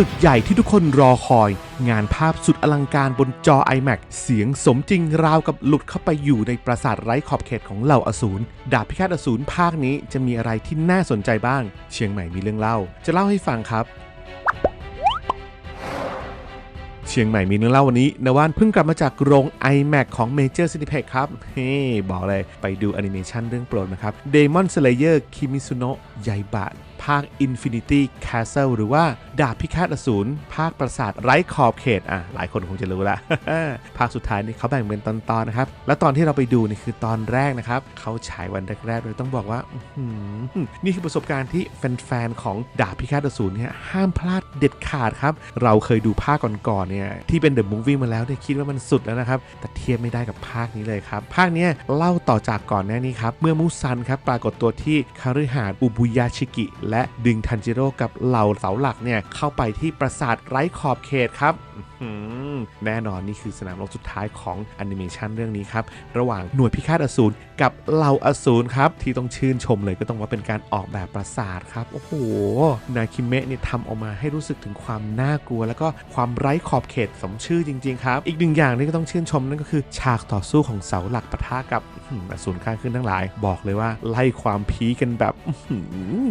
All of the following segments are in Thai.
ศึกใหญ่ที่ทุกคนรอคอย งานภาพสุดอลังการบนจอ iMac เสียงสมจริงราวกับหลุดเข้าไปอยู่ในปราสาทไร้ขอบเขตของเหล่าอสูรดาบพิฆาตอสูรภาคนี้จะมีอะไรที่น่าสนใจบ้าง เชียงใหม่มีเรื่องเล่า จะเล่าให้ฟังครับเชียงใหม่มีเรื่องเล่าวันนี้นวานเพิ่งกลับมาจากโรง iMac ของ Major Cineplex ครับเฮ้บอกเลยไปดูแอนิเมชันเรื่องโปรดนะครับ Demon Slayer Kimisuno Yaiba ภาค Infinity Castle หรือว่า ดาบพิฆาตอสูรภาคปราสาทไร้ขอบเขตอะหลายคนคงจะรู้ละ ภาคสุดท้ายนี่เขาแบ่งเป็นตอนๆนะครับ แล้วตอนที่เราไปดูนี่คือตอนแรกนะครับเขาฉายวันแรกๆเลยต้องบอกว่านี่คือประสบการณ์ที่แฟนๆของดาบพิฆาตอสูรเนี่ยห้ามพลาดเด็ดขาดครับ เราเคยดูภาคก่อนๆเนี่ยที่เป็นเดอะมูฟวี่มาแล้วเนี่ยคิดว่ามันสุดแล้วนะครับ แต่เทียบไม่ได้กับภาคนี้เลยครับ ภาคนี้เล่าต่อจากก่อนหน้านี้ครับ เมื่อมูซันครับปรากฏตัวที่คาฤหาสน์อุบุยาชิกิ และดึงทันจิโร่กับเหล่าเสาหลักเนี่ยเข้าไปที่ปราสาทไร้ขอบเขตครับแน่นอนนี่คือสนามรบสุดท้ายของแอนิเมชันเรื่องนี้ครับ ระหว่างหน่วยพิฆาตอสูรกับเหล่าอสูรครับ ที่ต้องชื่นชมเลยก็ต้องว่าเป็นการออกแบบปราสาทครับ โอ้โห นาคิเมะเนี่ยทำออกมาให้รู้สึกถึงความน่ากลัว แล้วก็ความไร้ขอบเขตสมชื่อจริง ๆ ครับ อีกหนึ่งอย่างที่ก็ต้องชื่นชมนั่นก็คือ ฉากต่อสู้ของเสาหลักปะทะกับอสูรข้างขึ้นทั้งหลาย บอกเลยว่าไล่ความพีกันแบบ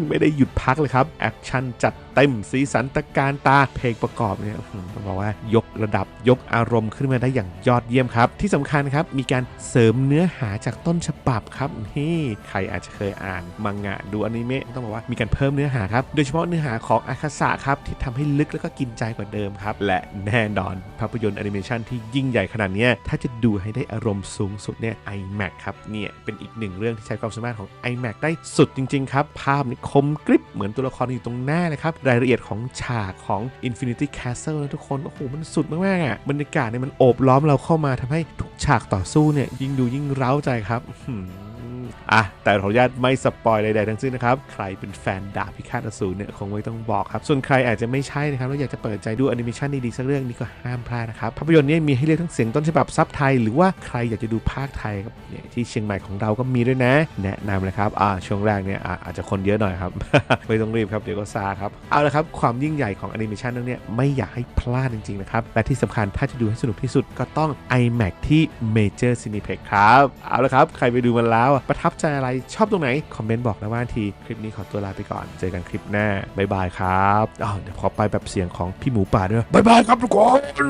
ไม่ได้หยุดพักเลยครับแอคชั่นจัดเต็มสีสันตะการตาเพลงประกอบเนี่ยต้องบอกว่ายกระดับยกอารมณ์ขึ้นมาได้อย่างยอดเยี่ยมครับ ที่สำคัญครับมีการเสริมเนื้อหาจากต้นฉบับครับนี่ใครอาจจะเคยอ่านมังงะดูอนิเมะต้องบอกว่ามีการเพิ่มเนื้อหาครับโดยเฉพาะเนื้อหาของอาคาสะครับที่ทำให้ลึกแล้วก็กินใจกว่าเดิมครับและแน่นอนภาพยนตร์แอนิเมชันที่ยิ่งใหญ่ขนาดนี้ถ้าจะดูให้ได้อารมณ์สูงสุดเนี่ย iMac ครับเนี่ยเป็นอีกหนึ่งเรื่องที่ใช้ความสามารถของ iMac ได้สุดจริงๆครับภาพนี่คมกริบเหมือนตัวละครอยู่ตรงหน้าเลยครับรายละเอียดของฉากของ Infinity Castle นะทุกคน โอ้โห มันสุดมากๆอะบรรยากาศเนี่ยมันโอบล้อมเราเข้ามาทำให้ทุกฉากต่อสู้เนี่ยยิ่งดูยิ่งเร้าใจครับ อะแต่ขออนุญาตไม่สปอยใดๆทั้งสิ้นนะครับ ใครเป็นแฟนดาบพิฆาตอสูรเนี่ยคงไม่ต้องบอกครับ ส่วนใครอาจจะไม่ใช่นะครับแล้วอยากจะเปิดใจดูแอนิเมชันดีๆสักเรื่องนี้ก็ห้ามพลาดนะครับภาพยนตร์นี้มีให้เลือกทั้งเสียงต้นฉบับซับไทย หรือว่าใครอยากจะดูภาคไทยครับเนี่ยที่เชียงใหม่ของเราก็มีด้วยนะ แนะนำเลยครับอ่าช่วงแรกเนี่ยอาอาจจะคนเยอะหน่อยครับ ไม่ต้องรีบครับเดี๋ยวก็ซาครับเอาละครับความยิ่งใหญ่ของแอนิเมชันเรื่องนี้ไม่อยากให้พลาดจริงๆนะครับและที่สำคัญถ้าจะดูให้สนุกที่สุดก็ต้อง iMac ที่ Major Cineplex ครับเอาละครับใครไปดูมันแล้วประทับใจอะไรชอบตรงไหน คอมเมนต์บอกนะว่าทีคลิปนี้ขอตัวลาไปก่อน เจอกันคลิปหน้าบ๊ายบายครับอ๋อเดี๋ยวขอไปแบบเสียงของพี่หมูป่าด้วยบ๊ายบายครับทุกคน